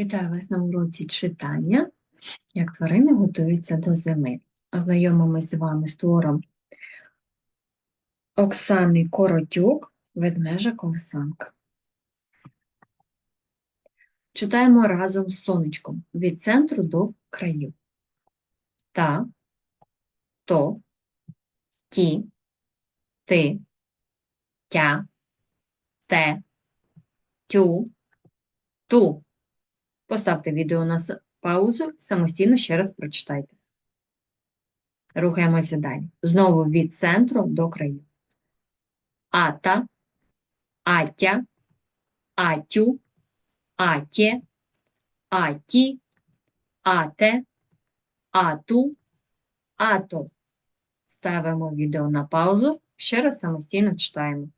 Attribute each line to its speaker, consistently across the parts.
Speaker 1: Вітаю вас на уроці читання, як тварини готуються до зими. Ознайомимось з вами з твором Оксани Коротюк, ведмежа колесанка. Читаємо разом з сонечком від центру до країв. Та, то, ті, ти, тя, те, тю, ту. Поставте відео на паузу, самостійно ще раз прочитайте. Рухаємося далі. Знову від центру до країв. Ата, атя, атю, атє, аті, ате, ату, ато. Ставимо відео на паузу, ще раз самостійно читаємо.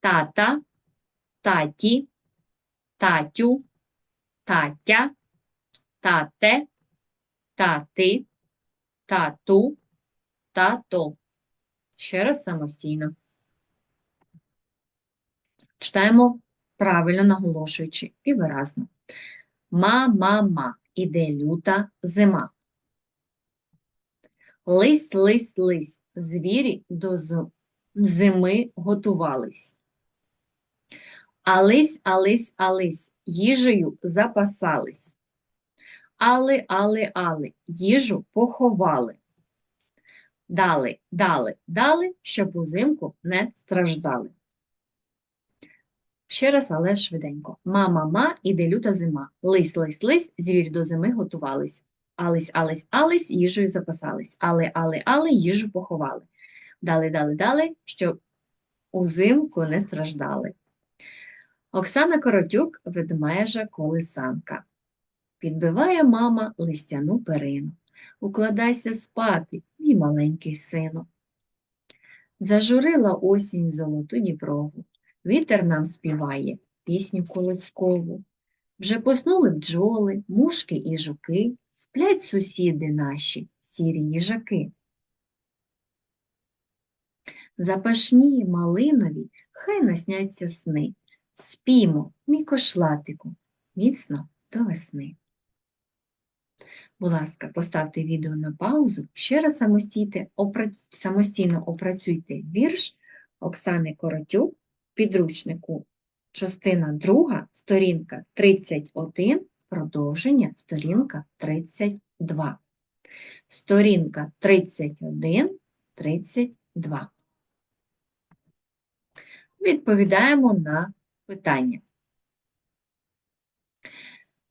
Speaker 1: Тата, таті, татю, татя, тате, тати, тату, тато. Ще раз самостійно. Читаємо правильно наголошуючи і виразно. Ма-ма-ма, іде люта зима. Лись, лись, лись, звірі до зими готувались. Ались, ались, ались, їжею запасались. Али, али, али, їжу поховали. Дали, дали, дали, щоб узимку не страждали. Ще раз, але швиденько. Ма-ма-ма, іде люта зима. Лись, лись, лись, звір до зими готувались. Ались, ались, ались, їжею запасались. Але, але, але, їжу поховали. Дали, дали, дали, щоб узимку не страждали. Оксана Коротюк ведмежа колесанка. Підбиває мама листяну перину. Укладайся спати, мій маленький сину. Зажурила осінь золоту діброву. Вітер нам співає пісню колискову. Вже поснули бджоли, мушки і жуки, сплять сусіди наші, сірі їжаки. Запашні, малинові, хай насняться сни. Спімо, мій кошлатику, міцно до весни. Будь ласка, поставте відео на паузу, ще раз самостійно опрацюйте вірш Оксани Коротюк, підручнику, частина 2, сторінка 31, продовження, сторінка 32. Сторінка 31, 32. Відповідаємо на питання.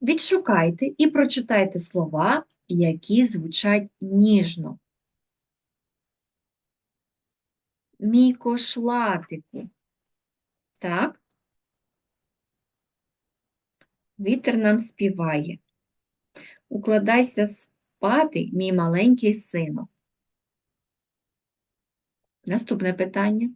Speaker 1: Відшукайте і прочитайте слова, які звучать ніжно. Мій кошлатику. Так? Вітер нам співає. Укладайся спати, мій маленький сину. Наступне питання.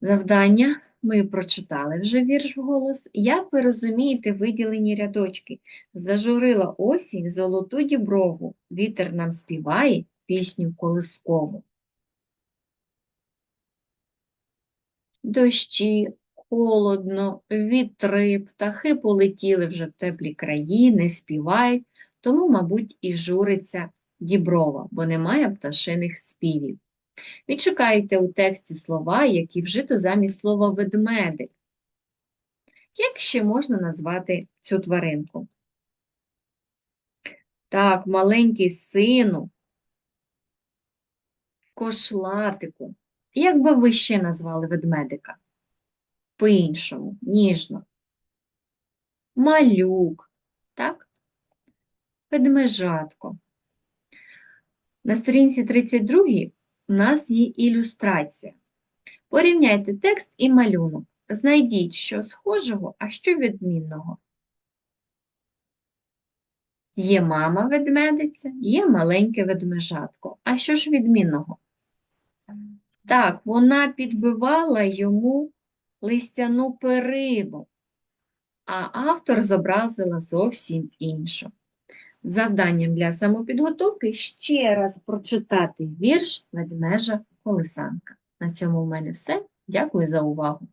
Speaker 1: Завдання. Ми прочитали вже вірш вголос. Як ви розумієте виділені рядочки? Зажурила осінь золоту діброву, вітер нам співає пісню колискову. Дощі, холодно, вітри, птахи полетіли вже в теплі краї, не співають, тому, мабуть, і журиться діброва, бо немає пташиних співів. Відшукайте у тексті слова, які вжито замість слова ведмедик. Як ще можна назвати цю тваринку? Так, маленький сину, кошлатику. Як би ви ще назвали ведмедика? По-іншому, ніжно. Малюк, так? Ведмежатко. На сторінці 32 у нас є ілюстрація. Порівняйте текст і малюнок. Знайдіть, що схожого, а що відмінного. Є мама ведмедиця, є маленьке ведмежатко. А що ж відмінного? Так, вона підбивала йому листяну перину, а автор зобразила зовсім іншу. Завданням для самопідготовки ще раз прочитати вірш ведмежа колесанка. На цьому в мене все. Дякую за увагу.